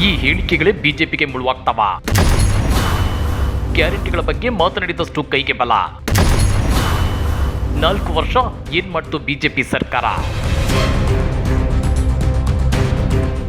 ಈ ಹೇಳಿಕೆಗಳೇ ಬಿಜೆಪಿಗೆ ಮುಳುವಾಗ್ತವ. ಗ್ಯಾರಂಟಿಗಳ ಬಗ್ಗೆ ಮಾತನಾಡಿದಷ್ಟು ಕೈಗೆ ಬಲ. ನಾಲ್ಕು ವರ್ಷ ಏನ್ ಮಾಡ್ತು ಬಿಜೆಪಿ ಸರ್ಕಾರ?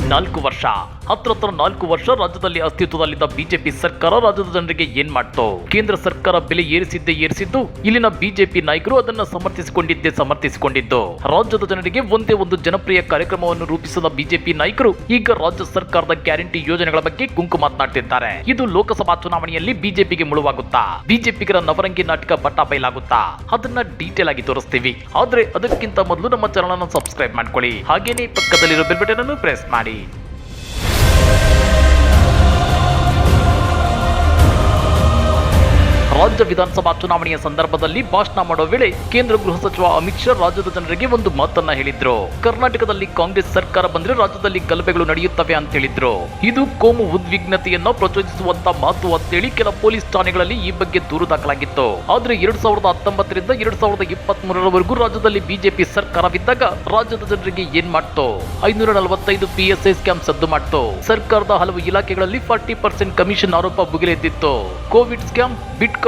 ನಾಲ್ಕು ವರ್ಷ. ಹತ್ರ ಹತ್ರ ನಾಲ್ಕು ವರ್ಷ ರಾಜ್ಯದಲ್ಲಿ ಅಸ್ತಿತ್ವದಲ್ಲಿದ್ದ ಬಿಜೆಪಿ ಸರ್ಕಾರ ರಾಜ್ಯದ ಜನರಿಗೆ ಏನ್ ಮಾಡ್ತು? ಕೇಂದ್ರ ಸರ್ಕಾರ ಬೆಲೆ ಏರಿಸಿದ್ದೇ ಏರಿಸಿದ್ದು, ಇಲ್ಲಿನ ಬಿಜೆಪಿ ನಾಯಕರು ಅದನ್ನ ಸಮರ್ಥಿಸಿಕೊಂಡಿದ್ದೇ ಸಮರ್ಥಿಸಿಕೊಂಡಿದ್ದು. ರಾಜ್ಯದ ಜನರಿಗೆ ಒಂದೇ ಒಂದು ಜನಪ್ರಿಯ ಕಾರ್ಯಕ್ರಮವನ್ನು ರೂಪಿಸಿದ ಬಿಜೆಪಿ ನಾಯಕರು ಈಗ ರಾಜ್ಯ ಸರ್ಕಾರದ ಗ್ಯಾರಂಟಿ ಯೋಜನೆಗಳ ಬಗ್ಗೆ ಕುಂಕು ಮಾತನಾಡ್ತಿದ್ದಾರೆ. ಇದು ಲೋಕಸಭಾ ಚುನಾವಣೆಯಲ್ಲಿ ಬಿಜೆಪಿಗೆ ಮುಳುವಾಗುತ್ತಾ? ಬಿಜೆಪಿಗರ ನವರಂಗಿ ನಾಟಕ ಬಟ್ಟ ಬಯಲಾಗುತ್ತಾ? ಅದನ್ನ ಡೀಟೇಲ್ ಆಗಿ ತೋರಿಸ್ತೀವಿ. ಆದ್ರೆ ಅದಕ್ಕಿಂತ ಮೊದಲು ನಮ್ಮ ಚಾನಲ್ ಸಬ್ಸ್ಕ್ರೈಬ್ ಮಾಡ್ಕೊಳ್ಳಿ. ಹಾಗೇನೆ ಪಕ್ಕದಲ್ಲಿರೋ ಬೆಲ್ ಬಟನ್ ಅನ್ನು ಪ್ರೆಸ್ ಮಾಡಿ. Thank you. ರಾಜ್ಯ ವಿಧಾನಸಭಾ ಚುನಾವಣೆಯ ಸಂದರ್ಭದಲ್ಲಿ ಭಾಷಣ ಮಾಡೋ ವೇಳೆ ಕೇಂದ್ರ ಗೃಹ ಸಚಿವ ಅಮಿತ್ ಶಾ ರಾಜ್ಯದ ಜನರಿಗೆ ಒಂದು ಮಾತನ್ನ ಹೇಳಿದ್ರು. ಕರ್ನಾಟಕದಲ್ಲಿ ಕಾಂಗ್ರೆಸ್ ಸರ್ಕಾರ ಬಂದ್ರೆ ರಾಜ್ಯದಲ್ಲಿ ಗಲಭೆಗಳು ನಡೆಯುತ್ತವೆ ಅಂತ ಹೇಳಿದ್ರು. ಇದು ಕೋಮು ಉದ್ವಿಗ್ನತೆಯನ್ನ ಪ್ರಚೋದಿಸುವಂತ ಮಾತು ಅಂತೇಳಿ ಕೆಲ ಪೊಲೀಸ್ ಠಾಣೆಗಳಲ್ಲಿ ಈ ಬಗ್ಗೆ ದೂರು ದಾಖಲಾಗಿತ್ತು. ಆದ್ರೆ ಎರಡ್ ಸಾವಿರದ ಹತ್ತೊಂಬತ್ತರಿಂದ ಎರಡ್ ಸಾವಿರದ ಇಪ್ಪತ್ತ್ ಮೂರರವರೆಗೂ ರಾಜ್ಯದಲ್ಲಿ ಬಿಜೆಪಿ ಸರ್ಕಾರವಿದ್ದಾಗ ರಾಜ್ಯದ ಜನರಿಗೆ ಏನ್ ಮಾಡ್ತು? ಐನೂರ ನಲವತ್ತೈದು ಪಿಎಸ್ಐ ಸ್ಕ್ಯಾಮ್ ಸದ್ದು ಮಾಡ್ತು. ಸರ್ಕಾರದ ಹಲವು ಇಲಾಖೆಗಳಲ್ಲಿ ಫಾರ್ಟಿ ಪರ್ಸೆಂಟ್ ಕಮಿಷನ್ ಆರೋಪ ಭುಗಿಲೆದ್ದಿತ್ತು ಕೋವಿಡ್ ಸ್ಕ್ಯಾಮ್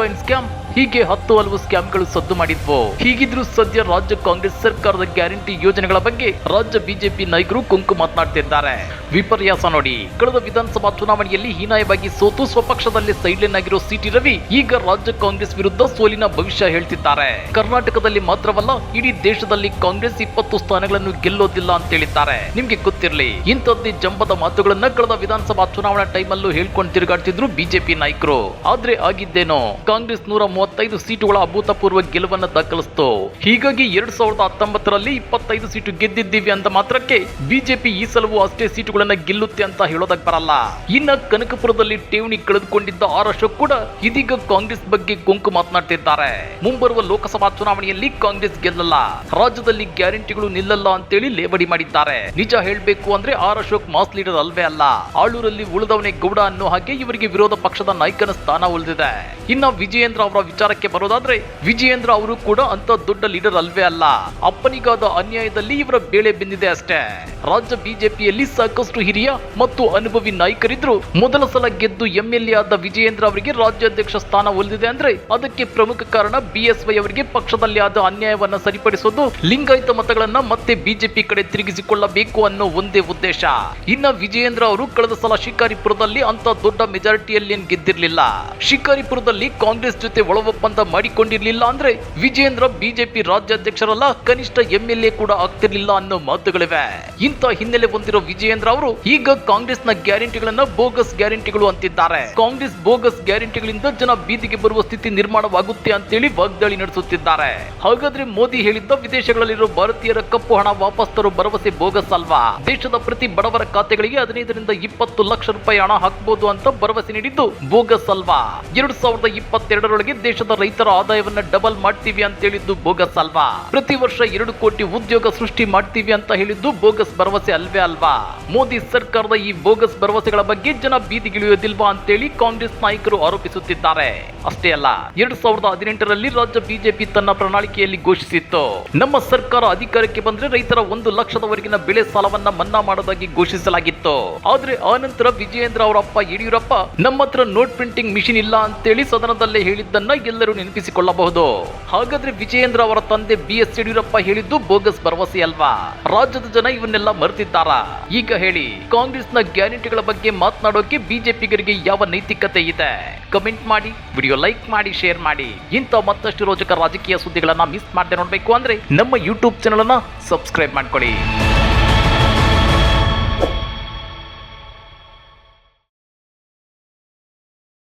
ಬಿಟ್ಕಾಯಿನ್ ಸ್ಕ್ಯಾಮ್ ಹೀಗೆ ಹತ್ತು ಹಲವು ಸ್ಕ್ಯಾಮ್ಗಳು ಸದ್ದು ಮಾಡಿದ್ವು. ಹೀಗಿದ್ರು ಸದ್ಯ ರಾಜ್ಯ ಕಾಂಗ್ರೆಸ್ ಸರ್ಕಾರದ ಗ್ಯಾರಂಟಿ ಯೋಜನೆಗಳ ಬಗ್ಗೆ ರಾಜ್ಯ ಬಿಜೆಪಿ ನಾಯಕರು ಕುಂಕು ಮಾತನಾಡ್ತಿದ್ದಾರೆ ವಿಪರ್ಯಾಸ ನೋಡಿ, ಕಳೆದ ವಿಧಾನಸಭಾ ಚುನಾವಣೆಯಲ್ಲಿ ಹೀನಾಯವಾಗಿ ಸೋತು ಸ್ವಪಕ್ಷದಲ್ಲಿ ಸೈಡ್ಲೈನ್ ಆಗಿರೋ ಸಿಟಿ ರವಿ ಈಗ ರಾಜ್ಯ ಕಾಂಗ್ರೆಸ್ ವಿರುದ್ಧ ಸೋಲಿನ ಭವಿಷ್ಯ ಹೇಳ್ತಿದ್ದಾರೆ. ಕರ್ನಾಟಕದಲ್ಲಿ ಮಾತ್ರವಲ್ಲ, ಇಡೀ ದೇಶದಲ್ಲಿ ಕಾಂಗ್ರೆಸ್ ಇಪ್ಪತ್ತು ಸ್ಥಾನಗಳನ್ನು ಗೆಲ್ಲೋದಿಲ್ಲ ಅಂತ ಹೇಳಿದ್ದಾರೆ. ನಿಮ್ಗೆ ಗೊತ್ತಿರಲಿ, ಇಂಥದ್ದೇ ಜಂಬದ ಮಾತುಗಳನ್ನ ಕಳೆದ ವಿಧಾನಸಭಾ ಚುನಾವಣಾ ಟೈಮಲ್ಲೂ ಹೇಳ್ಕೊಂಡು ತಿರುಗಾಡ್ತಿದ್ರು ಬಿಜೆಪಿ ನಾಯಕರು. ಆದ್ರೆ ಆಗಿದ್ದೇನೋ, ಕಾಂಗ್ರೆಸ್ ನೂರ ಮೂವತ್ತೈದು ಸೀಟುಗಳ ಅಭೂತಪೂರ್ವ ಗೆಲುವನ್ನ ದಾಖಲಿಸ್ತು. ಹೀಗಾಗಿ ಎರಡ್ ಸಾವಿರದ ಹತ್ತೊಂಬತ್ತರಲ್ಲಿ ಇಪ್ಪತ್ತೈದು ಸೀಟು ಗೆದ್ದಿದ್ದೀವಿ ಅಂತ ಮಾತ್ರಕ್ಕೆ ಬಿಜೆಪಿ ಈ ಸಲವೂ ಅಷ್ಟೇ ಸೀಟುಗಳನ್ನ ಗೆಲ್ಲುತ್ತೆ ಅಂತ ಹೇಳೋದಕ್ ಬರಲ್ಲ. ಇನ್ನ ಕನಕಪುರದಲ್ಲಿ ಠೇವಣಿ ಕಳೆದುಕೊಂಡಿದ್ದ ಆರ್ ಅಶೋಕ್ ಕೂಡ ಇದೀಗ ಕಾಂಗ್ರೆಸ್ ಬಗ್ಗೆ ಕೊಂಕು ಮಾತನಾಡ್ತಿದ್ದಾರೆ. ಮುಂಬರುವ ಲೋಕಸಭಾ ಚುನಾವಣೆಯಲ್ಲಿ ಕಾಂಗ್ರೆಸ್ ಗೆಲ್ಲಲ್ಲ. ರಾಜ್ಯದಲ್ಲಿ ಗ್ಯಾರಂಟಿಗಳು ನಿಲ್ಲಲ್ಲ ಅಂತೇಳಿ ಲೇವಡಿ ಮಾಡಿದ್ದಾರೆ. ನಿಜ ಹೇಳ್ಬೇಕು ಅಂದ್ರೆ ಆರ್ ಅಶೋಕ್ ಮಾಸ್ ಲೀಡರ್ ಅಲ್ವೇ ಅಲ್ಲ. ಆಳೂರಲ್ಲಿ ಉಳಿದವನೇ ಗೌಡ ಅನ್ನೋ ಹಾಗೆ ಇವರಿಗೆ ವಿರೋಧ ಪಕ್ಷದ ನಾಯಕನ ಸ್ಥಾನ ಉಳಿದಿದೆ. ಇನ್ನ ವಿಜಯೇಂದ್ರ ಅವರ ವಿಚಾರಕ್ಕೆ ಬರೋದಾದ್ರೆ, ವಿಜಯೇಂದ್ರ ಅವರು ಕೂಡ ಅಂತ ದೊಡ್ಡ ಲೀಡರ್ ಅಲ್ವೇ ಅಲ್ಲ. ಅಪ್ಪನಿಗಾದ ಅನ್ಯಾಯದಲ್ಲಿ ಇವರ ಬೇಳೆ ಬೆಂದಿದೆ ಅಷ್ಟೇ. ರಾಜ್ಯ ಬಿಜೆಪಿಯಲ್ಲಿ ಸಾಕಷ್ಟು ಹಿರಿಯ ಮತ್ತು ಅನುಭವಿ ನಾಯಕರಿದ್ರು. ಮೊದಲ ಸಲ ಗೆದ್ದು ಎಂಎಲ್ಎ ಆದ ವಿಜಯೇಂದ್ರ ಅವರಿಗೆ ರಾಜ್ಯಾಧ್ಯಕ್ಷ ಸ್ಥಾನ ಒಲಿದಿದೆ ಅಂದ್ರೆ, ಅದಕ್ಕೆ ಪ್ರಮುಖ ಕಾರಣ ಬಿಎಸ್ವೈ ಅವರಿಗೆ ಪಕ್ಷದಲ್ಲಿ ಆದ ಅನ್ಯಾಯವನ್ನ ಸರಿಪಡಿಸೋದು. ಲಿಂಗಾಯತ ಮತಗಳನ್ನ ಮತ್ತೆ ಬಿಜೆಪಿ ಕಡೆ ತಿರುಗಿಸಿಕೊಳ್ಳಬೇಕು ಅನ್ನೋ ಒಂದೇ ಉದ್ದೇಶ. ಇನ್ನ ವಿಜಯೇಂದ್ರ ಅವರು ಕಳೆದ ಸಲ ಶಿಕಾರಿಪುರದಲ್ಲಿ ಅಂತ ದೊಡ್ಡ ಮೆಜಾರಿಟಿಯಲ್ಲಿ ಗೆದ್ದಿರಲಿಲ್ಲ. ಶಿಕಾರಿಪುರದಲ್ಲಿ ಕಾಂಗ್ರೆಸ್ ಜೊತೆ ಒಳ ಒಪ್ಪಂದ ಮಾಡಿಕೊಂಡಿರ್ಲಿಲ್ಲ ಅಂದ್ರೆ ವಿಜೇಂದ್ರ ಬಿಜೆಪಿ ರಾಜ್ಯಾಧ್ಯಕ್ಷರಲ್ಲ, ಕನಿಷ್ಠ ಎಂಎಲ್ಎ ಕೂಡ ಆಗ್ತಿರ್ಲಿಲ್ಲ ಅನ್ನೋ ಮಾತುಗಳಿವೆ. ಇಂಥ ಹಿನ್ನೆಲೆ ಹೊಂದಿರೋ ವಿಜಯೇಂದ್ರ ಅವರು ಈಗ ಕಾಂಗ್ರೆಸ್ನ ಗ್ಯಾರಂಟಿಗಳನ್ನ ಬೋಗಸ್ ಗ್ಯಾರಂಟಿಗಳು ಅಂತಿದ್ದಾರೆ. ಕಾಂಗ್ರೆಸ್ ಬೋಗಸ್ ಗ್ಯಾರಂಟಿಗಳಿಂದ ಜನ ಬೀದಿಗೆ ಬರುವ ಸ್ಥಿತಿ ನಿರ್ಮಾಣವಾಗುತ್ತೆ ಅಂತೇಳಿ ವಾಗ್ದಾಳಿ ನಡೆಸುತ್ತಿದ್ದಾರೆ. ಹಾಗಾದ್ರೆ ಮೋದಿ ಹೇಳಿದ್ದ ವಿದೇಶಗಳಲ್ಲಿರೋ ಭಾರತೀಯರ ಕಪ್ಪು ಹಣ ವಾಪಸ್ ತರೋ ಭರವಸೆ ಬೋಗಸ್ ಅಲ್ವಾ? ದೇಶದ ಪ್ರತಿ ಬಡವರ ಖಾತೆಗಳಿಗೆ ಹದಿನೈದರಿಂದ ಇಪ್ಪತ್ತು ಲಕ್ಷ ರೂಪಾಯಿ ಹಣ ಹಾಕಬಹುದು ಅಂತ ಭರವಸೆ ನೀಡಿದ್ದು ಬೋಗಸ್ ಅಲ್ವಾ? ಎರಡ್ ಸಾವಿರದ ಇಪ್ಪತ್ತೆರಡರೊಳಗೆ ದೇಶದ ರೈತರ ಆದಾಯವನ್ನ ಡಬಲ್ ಮಾಡ್ತೀವಿ ಅಂತ ಹೇಳಿದ್ದು ಬೋಗಸ್ ಅಲ್ವಾ? ಪ್ರತಿ ವರ್ಷ ಎರಡು ಕೋಟಿ ಉದ್ಯೋಗ ಸೃಷ್ಟಿ ಮಾಡ್ತೀವಿ ಅಂತ ಹೇಳಿದ್ದು ಬೋಗಸ್ ಭರವಸೆ ಅಲ್ವೇ ಅಲ್ವಾ? ಮೋದಿ ಸರ್ಕಾರದ ಈ ಬೋಗಸ್ ಭರವಸೆಗಳ ಬಗ್ಗೆ ಜನ ಬೀದಿಗಿಳಿಯೋದಿಲ್ವಾ ಅಂತೇಳಿ ಕಾಂಗ್ರೆಸ್ ನಾಯಕರು ಆರೋಪಿಸುತ್ತಿದ್ದಾರೆ. ಅಷ್ಟೇ ಅಲ್ಲ, ಎರಡ್ ಸಾವಿರದ ಹದಿನೆಂಟರಲ್ಲಿ ರಾಜ್ಯ ಬಿಜೆಪಿ ತನ್ನ ಪ್ರಣಾಳಿಕೆಯಲ್ಲಿ ಘೋಷಿಸಿತ್ತು. ನಮ್ಮ ಸರ್ಕಾರ ಅಧಿಕಾರಕ್ಕೆ ಬಂದ್ರೆ ರೈತರ ಒಂದು ಲಕ್ಷದವರೆಗಿನ ಬೆಳೆ ಸಾಲವನ್ನ ಮನ್ನಾ ಮಾಡೋದಾಗಿ ಘೋಷಿಸಲಾಗಿತ್ತು. ಆದ್ರೆ ಆ ನಂತರ ವಿಜಯೇಂದ್ರ ಅವರಪ್ಪ, ಯಡಿಯೂರಪ್ಪ ನಮ್ಮ ಹತ್ರ ನೋಟ್ ಪ್ರಿಂಟಿಂಗ್ ಮಿಷಿನ್ ಇಲ್ಲ ಅಂತೇಳಿ ಸದನದಲ್ಲೇ ಹೇಳಿದ್ದನ್ನ ಎಲ್ಲರೂ ನೆನಪಿಸಿಕೊಳ್ಳಬಹುದು. ಹಾಗಾದ್ರೆ ವಿಜಯೇಂದ್ರ ಅವರ ತಂದೆ ಬಿ ಎಸ್ ಯಡಿಯೂರಪ್ಪ ಹೇಳಿದ್ದು ಬೋಗಸ್ ಭರವಸೆ ಅಲ್ವಾ? ರಾಜ್ಯದ ಜನ ಇವನ್ನೆಲ್ಲ ಮರೆತಿದ್ದಾರಾ? ಈಗ ಹೇಳಿ, ಕಾಂಗ್ರೆಸ್ನ ಗ್ಯಾರಂಟಿಗಳ ಬಗ್ಗೆ ಮಾತನಾಡೋಕೆ ಬಿಜೆಪಿಗರಿಗೆ ಯಾವ ನೈತಿಕತೆ ಇದೆ? ಕಮೆಂಟ್ ಮಾಡಿ, ವಿಡಿಯೋ ಲೈಕ್ ಮಾಡಿ, ಶೇರ್ ಮಾಡಿ. ಇಂಥ ಮತ್ತಷ್ಟು ರೋಚಕ ರಾಜಕೀಯ ಸುದ್ದಿಗಳನ್ನ ಮಿಸ್ ಮಾಡದೆ ನೋಡ್ಬೇಕು ಅಂದ್ರೆ ನಮ್ಮ ಯೂಟ್ಯೂಬ್ ಚಾನಲ್ ಅನ್ನ ಸಬ್ಸ್ಕ್ರೈಬ್ ಮಾಡ್ಕೊಳ್ಳಿ.